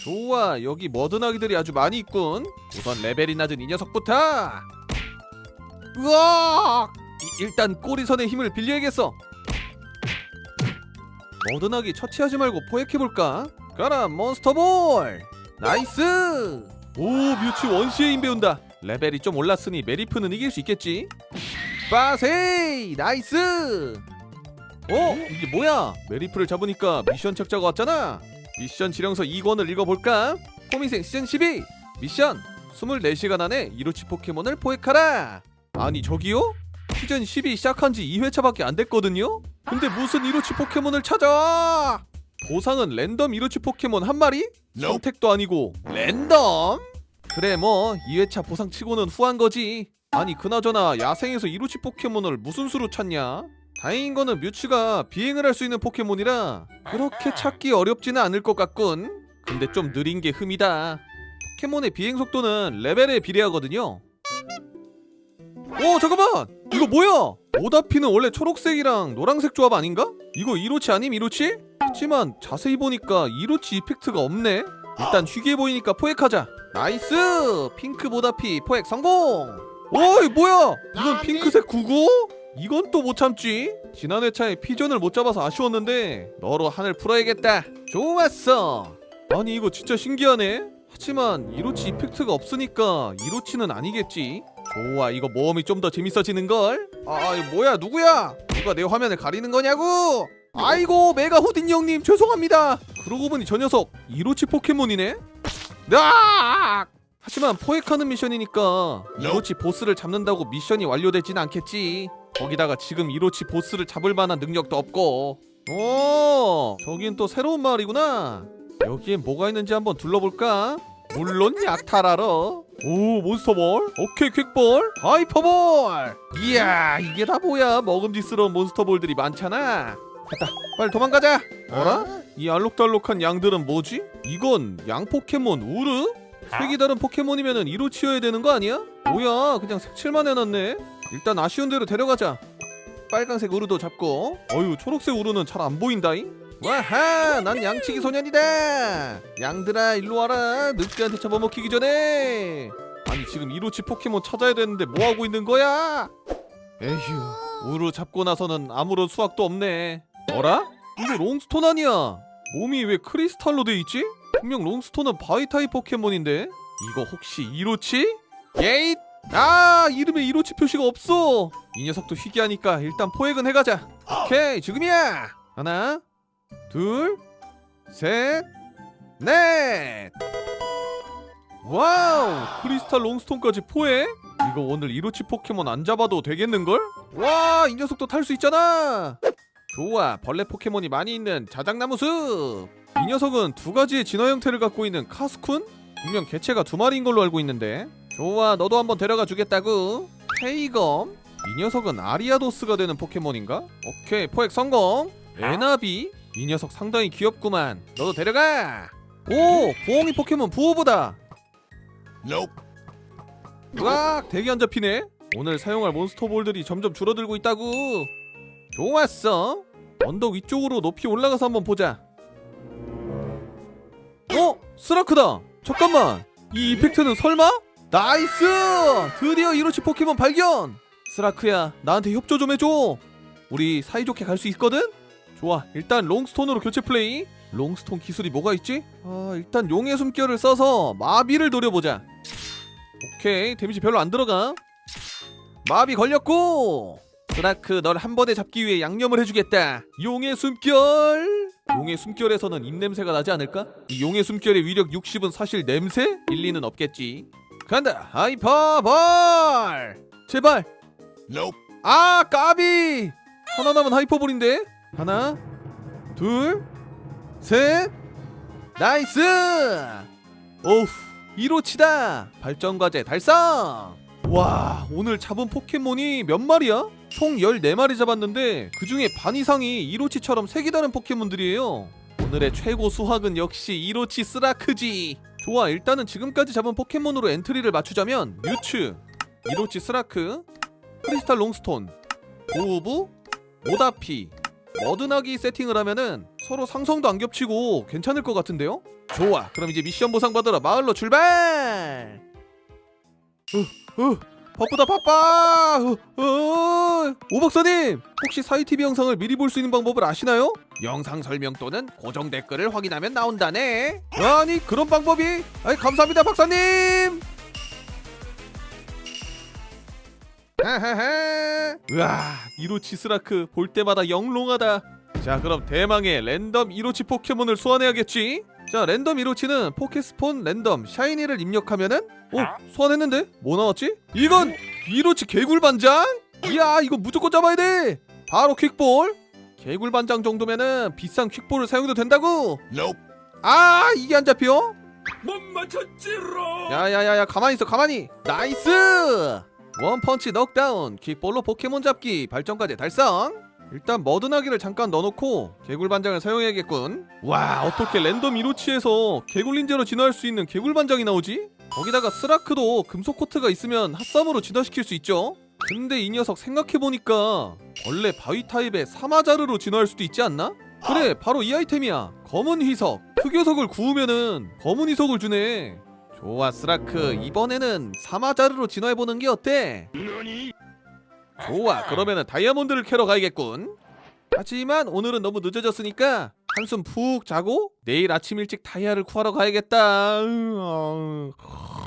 좋아 여기 머드나기들이 아주 많이 있군. 우선 레벨이 낮은 이 녀석부터. 으악! 이- 일단 꼬리선의 힘을 빌려야겠어. 머드나기 처치하지 말고 포획해볼까? 가라 몬스터볼 나이스! 오 뮤츠 원시의 힘 배운다. 레벨이 좀 올랐으니 메리프는 이길 수 있겠지? 빠세이! 나이스! 어? 이게 뭐야? 메리프를 잡으니까 미션 책자가 왔잖아. 미션 지령서 2권을 읽어볼까? 호미생 시즌 12 미션 24시간 안에 이로치 포켓몬을 포획하라. 아니 저기요? 시즌 12 시작한 지 2회차밖에 안 됐거든요? 근데 무슨 이로치 포켓몬을 찾아? 보상은 랜덤 이로치 포켓몬 한 마리? 선택도 아니고 랜덤? 그래 뭐 2회차 보상 치고는 후한 거지. 아니 그나저나 야생에서 이로치 포켓몬을 무슨 수로 찾냐? 다행인 거는 뮤츠가 비행을 할 수 있는 포켓몬이라 그렇게 찾기 어렵지는 않을 것 같군. 근데 좀 느린 게 흠이다. 포켓몬의 비행 속도는 레벨에 비례하거든요. 오 잠깐만 이거 뭐야? 오다피는 원래 초록색이랑 노란색 조합 아닌가? 이거 이로치 아님 이로치? 하지만 자세히 보니까 이로치 이펙트가 없네. 일단 희귀해 보이니까 포획하자. 나이스 핑크 보다피 포획 성공. 오이 뭐야? 이건 핑크색 구구? 이건 또 못 참지. 지난 회차에 피존을 못 잡아서 아쉬웠는데 너로 한을 풀어야겠다. 좋았어. 아니 이거 진짜 신기하네. 하지만 이로치 이펙트가 없으니까 이로치는 아니겠지. 좋아 이거 모험이 좀 더 재밌어지는 걸. 아 이거 뭐야 누구야? 누가 내 화면을 가리는 거냐고? 아이고 메가 후딘 형님 죄송합니다. 그러고 보니 저 녀석 이로치 포켓몬이네. 으악! 하지만 포획하는 미션이니까 이로치 보스를 잡는다고 미션이 완료되진 않겠지. 거기다가 지금 이로치 보스를 잡을 만한 능력도 없고. 오, 저긴 또 새로운 마을이구나. 여기엔 뭐가 있는지 한번 둘러볼까? 물론 약탈하러. 오, 몬스터볼. 오케이, 퀵볼. 하이퍼볼. 이야, 이게 다 뭐야? 먹음직스러운 몬스터볼들이 많잖아. 됐다. 빨리 도망가자. 어라? 이 알록달록한 양들은 뭐지? 이건 양 포켓몬 우르? 색이 다른 포켓몬이면은 이로 치어야 되는 거 아니야? 뭐야 그냥 색칠만 해놨네 일단 아쉬운 대로 데려가자. 빨강색 우르도 잡고. 어휴 초록색 우르는 잘 안 보인다잉? 와하 난 양치기 소년이다. 양들아 일로 와라. 늑대한테 잡아먹히기 전에. 아니 지금 이로치 포켓몬 찾아야 되는데 뭐하고 있는 거야? 에휴 우르 잡고 나서는 아무런 수확도 없네. 어라? 이거 롱스톤 아니야? 몸이 왜 크리스탈로 돼 있지? 분명 롱스톤은 바위 타입 포켓몬인데? 이거 혹시 이로치? 예잇! 아 이름에 이로치 표시가 없어. 이 녀석도 희귀하니까 일단 포획은 해가자. 오케이 지금이야. 하나 둘셋넷. 와우 크리스탈 롱스톤까지 포획? 이거 오늘 이로치 포켓몬 안 잡아도 되겠는걸? 와 이 녀석도 탈 수 있잖아. 좋아 벌레 포켓몬이 많이 있는 자작나무 숲. 이 녀석은 두 가지의 진화 형태를 갖고 있는 카스쿤? 분명 개체가 두 마리인 걸로 알고 있는데 좋아 너도 한번 데려가 주겠다구. 페이검 이 녀석은 아리아도스가 되는 포켓몬인가? 오케이 포획 성공. 에나비 이 녀석 상당히 귀엽구만. 너도 데려가. 오 부엉이 포켓몬 부호보다. Nope. 으악 대기 안 잡히네. 오늘 사용할 몬스터 볼들이 점점 줄어들고 있다고 좋았어. 언덕 위쪽으로 높이 올라가서 한번 보자. 어? 스라크다! 잠깐만! 이 이펙트는 설마? 나이스! 드디어 이로치 포켓몬 발견! 스라크야 나한테 협조 좀 해줘. 우리 사이좋게 갈 수 있거든? 좋아 일단 롱스톤으로 교체 플레이. 롱스톤 기술이 뭐가 있지? 아 일단 용의 숨결을 써서 마비를 노려보자. 오케이 데미지 별로 안 들어가. 마비 걸렸고! 스라크 널 한 번에 잡기 위해 양념을 해주겠다. 용의 숨결! 용의 숨결에서는 입냄새가 나지 않을까? 이 용의 숨결의 위력 60은 사실 냄새? 일리는 없겠지 간다 하이퍼볼! 제발. Nope. 아 까비! 하나 남은 하이퍼볼인데? 하나 둘셋 나이스! 오우 이로치다! 발전 과제 달성! 와 오늘 잡은 포켓몬이 몇 마리야? 총 14마리 잡았는데 그 중에 반 이상이 이로치처럼 색이 다른 포켓몬들이에요. 오늘의 최고 수확은 역시 이로치 스라크지 좋아 일단은 지금까지 잡은 포켓몬으로 엔트리를 맞추자면 뮤츠 이로치 스라크 크리스탈 롱스톤 보우부 오다피 머드나기 세팅을 하면은 서로 상성도 안 겹치고 괜찮을 것 같은데요? 좋아 그럼 이제 미션 보상 받으러 마을로 출발 어, 어, 바쁘다 바빠 어, 어. 오박사님 혹시 사이TV 영상을 미리 볼 수 있는 방법을 아시나요? 영상 설명 또는 고정 댓글을 확인하면 나온다네. 아니 그런 방법이? 아이 감사합니다 박사님! 으아 이로치 스라크 볼 때마다 영롱하다. 자 그럼 대망의 랜덤 이로치 포켓몬을 소환해야겠지? 자 랜덤 이로치는 포켓스폰 랜덤 샤이니를 입력하면은 어 소환했는데? 뭐 나왔지? 이건 이로치 개굴 반장? 이야 이거 무조건 잡아야 돼! 바로 퀵볼 개굴반장 정도면은 비싼 퀵볼을 사용해도 된다고 Nope. 아 이게 안 잡혀? 못 맞췄지롱. 야야야야 가만히 있어 가만히 나이스 원펀치 넉다운 킥볼로 포켓몬 잡기 발전까지 달성 일단 머드나기를 잠깐 넣어놓고 개굴반장을 사용해야겠군 와 어떻게 랜덤 이로치에서 개굴린제로 진화할 수 있는 개굴반장이 나오지? 거기다가 스라크도 금속 코트가 있으면 핫썸으로 진화시킬 수 있죠 근데 이 녀석 생각해보니까 원래 바위 타입의 사마자르로 진화할 수도 있지 않나? 그래 바로 이 아이템이야 검은 휘석 흑요석을 구우면은 검은 휘석을 주네 좋아 스라크 이번에는 사마자르로 진화해보는 게 어때? 좋아 그러면은 다이아몬드를 캐러 가야겠군 하지만 오늘은 너무 늦어졌으니까 한숨 푹 자고 내일 아침 일찍 다이아를 구하러 가야겠다 으아.